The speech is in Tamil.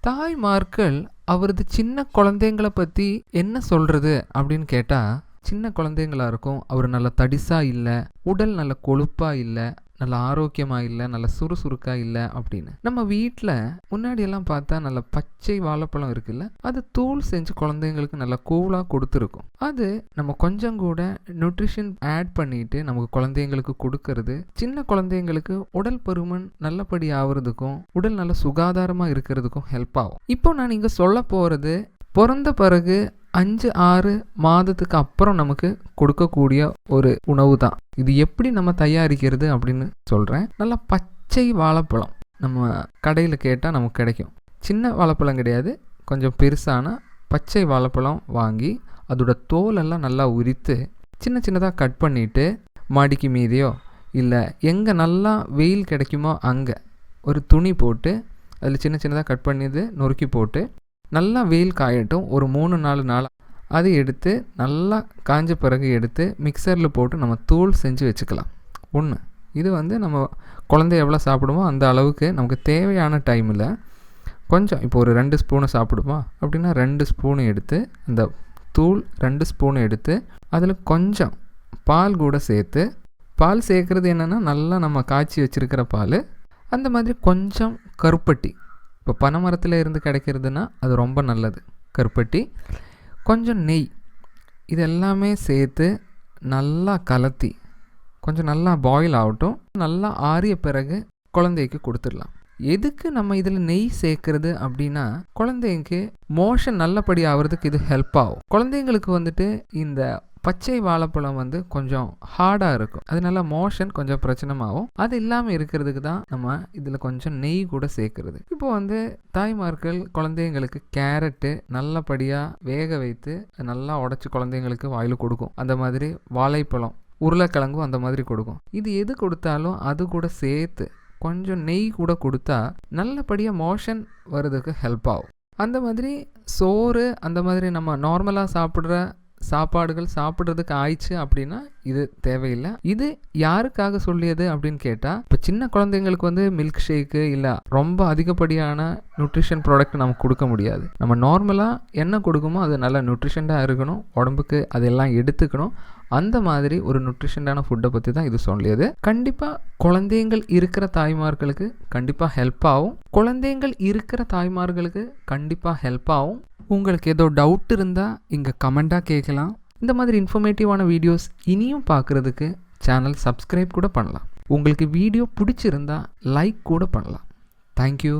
தாய்மார்கள் அவரது சின்ன குழந்தைங்களை பற்றி என்ன சொல்கிறது அப்படின்னு கேட்டால் சின்ன குழந்தைங்களா இருக்கும் அவர் நல்ல தடிசாக இல்லை உடல் நல்ல கொழுப்பாக இல்லை நல்ல ஆரோக்கியமாக இல்லை நல்ல சுறுசுறுக்காக இல்லை அப்படின்னு. நம்ம வீட்டில் முன்னாடியெல்லாம் பார்த்தா நல்ல பச்சை வாழைப்பழம் இருக்குல்ல அது தூள் செஞ்சு குழந்தைங்களுக்கு நல்லா கூலாக கொடுத்துருக்கும். அது நம்ம கொஞ்சம் கூட நியூட்ரிஷன் ஆட் பண்ணிட்டு நமக்கு குழந்தைங்களுக்கு கொடுக்கறது சின்ன குழந்தைங்களுக்கு உடல் பருமன் நல்லபடி ஆகுறதுக்கும் உடல் நல்ல சுகாதாரமாக இருக்கிறதுக்கும் ஹெல்ப் ஆகும். இப்போ நான் இங்கே சொல்ல போகிறது பிறந்த பிறகு அஞ்சு ஆறு மாதத்துக்கு அப்புறம் நமக்கு கொடுக்கக்கூடிய ஒரு உணவு தான். இது எப்படி நம்ம தயாரிக்கிறது அப்படின்னு சொல்கிறேன் நல்லா பச்சை வாழைப்பழம் நம்ம கடையில் கேட்டால் நமக்கு கிடைக்கும். சின்ன வாழைப்பழம் கிடையாது. கொஞ்சம் பெருசான பச்சை வாழைப்பழம் வாங்கி அதோட தோலெல்லாம் நல்லா உரித்து சின்ன சின்னதாக கட் பண்ணிவிட்டு மாடிக்கு மீதியோ இல்லை எங்கே நல்லா வெயில் கிடைக்குமோ அங்கே ஒரு துணி போட்டு அதில் சின்ன சின்னதாக கட் பண்ணிது நொறுக்கி போட்டு நல்லா வெயில் காயட்டும் ஒரு மூணு நாலு நாள் அதை எடுத்து நல்லா காஞ்ச பிறகு எடுத்து மிக்சரில் போட்டு நம்ம தூள் செஞ்சு வச்சுக்கலாம். ஒன்று இது வந்து நம்ம குழந்தை எவ்வளோ சாப்பிடுமோ அந்த அளவுக்கு நமக்கு தேவையான டைமில் கொஞ்சம் இப்போ ஒரு ரெண்டு ஸ்பூனை சாப்பிடுமா? அப்படின்னா ரெண்டு ஸ்பூனு எடுத்து அந்த தூள் ரெண்டு ஸ்பூன் எடுத்து அதில் கொஞ்சம் பால் கூட சேர்த்து பால் சேர்க்குறது என்னென்னா நல்லா நம்ம காய்ச்சி வச்சுருக்கிற பால் அந்த மாதிரி கொஞ்சம் கருப்பட்டி. இப்போ பனைமரத்தில் இருந்து கிடைக்கிறதுனா அது ரொம்ப நல்லது. கருப்பட்டி கொஞ்சம் நெய் இது எல்லாமே சேர்த்து நல்லா கலத்தி கொஞ்சம் நல்லா பாயில் ஆகட்டும் நல்லா ஆறிய பிறகு குழந்தைக்கு கொடுத்துடலாம். எதுக்கு நம்ம இதில் நெய் சேர்க்கறது அப்படின்னா குழந்தைங்களுக்கு மோஷன் நல்லபடி ஆகிறதுக்கு இது ஹெல்ப் ஆகும். குழந்தைங்களுக்கு வந்துட்டு இந்த பச்சை வாழைப்பழம் வந்து கொஞ்சம் ஹார்டாக இருக்கும். அதனால மோஷன் கொஞ்சம் பிரச்சனமாகும். அது இல்லாமல் இருக்கிறதுக்கு தான் நம்ம இதில் கொஞ்சம் நெய் கூட சேர்க்கறது. இப்போ வந்து தாய்மார்கள் குழந்தைங்களுக்கு கேரட்டு நல்லபடியாக வேக வைத்து நல்லா உடச்சி குழந்தைங்களுக்கு வாயில் கொடுக்கும். அந்த மாதிரி வாழைப்பழம் உருளைக்கிழங்கும் அந்த மாதிரி கொடுக்கும். இது எது கொடுத்தாலும் அது கூட சேர்த்து கொஞ்சம் நெய் கூட கொடுத்தா நல்லபடியாக மோஷன் வர்றதுக்கு ஹெல்ப் ஆகும். அந்த மாதிரி சோறு அந்த மாதிரி நம்ம நார்மலாக சாப்பிட்ற சாப்பாடுகள் சாப்பிட்றதுக்கு ஆயிடுச்சு அப்படின்னா இது தேவையில்லை. இது யாருக்காக சொல்லியது அப்படின்னு கேட்டால் இப்போ சின்ன குழந்தைங்களுக்கு வந்து மில்க் ஷேக்கு இல்லை ரொம்ப அதிகப்படியான நியூட்ரிஷன் ப்ராடக்ட் நமக்கு கொடுக்க முடியாது. நம்ம நார்மலாக என்ன கொடுக்குமோ அது நல்ல நியூட்ரிஷன்டாக இருக்கணும் உடம்புக்கு அதெல்லாம் எடுத்துக்கணும். அந்த மாதிரி ஒரு நியூட்ரிஷனான ஃபுட்டை பற்றி தான் இது சொல்லியது. கண்டிப்பாக குழந்தைங்கள் இருக்கிற தாய்மார்களுக்கு கண்டிப்பாக ஹெல்ப் ஆகும். குழந்தைங்கள் இருக்கிற தாய்மார்களுக்கு கண்டிப்பாக ஹெல்ப் ஆகும். உங்களுக்கு ஏதோ டவுட் இருந்தால் இங்கே கமெண்ட்டாக கேட்கலாம் இந்த மாதிரி இன்ஃபர்மேட்டிவான வீடியோஸ் இனியும் பார்க்குறதுக்கு சேனல் சப்ஸ்கிரைப் கூட பண்ணலாம். உங்களுக்கு வீடியோ பிடிச்சிருந்தா லைக் கூட பண்ணலாம். தேங்க்யூ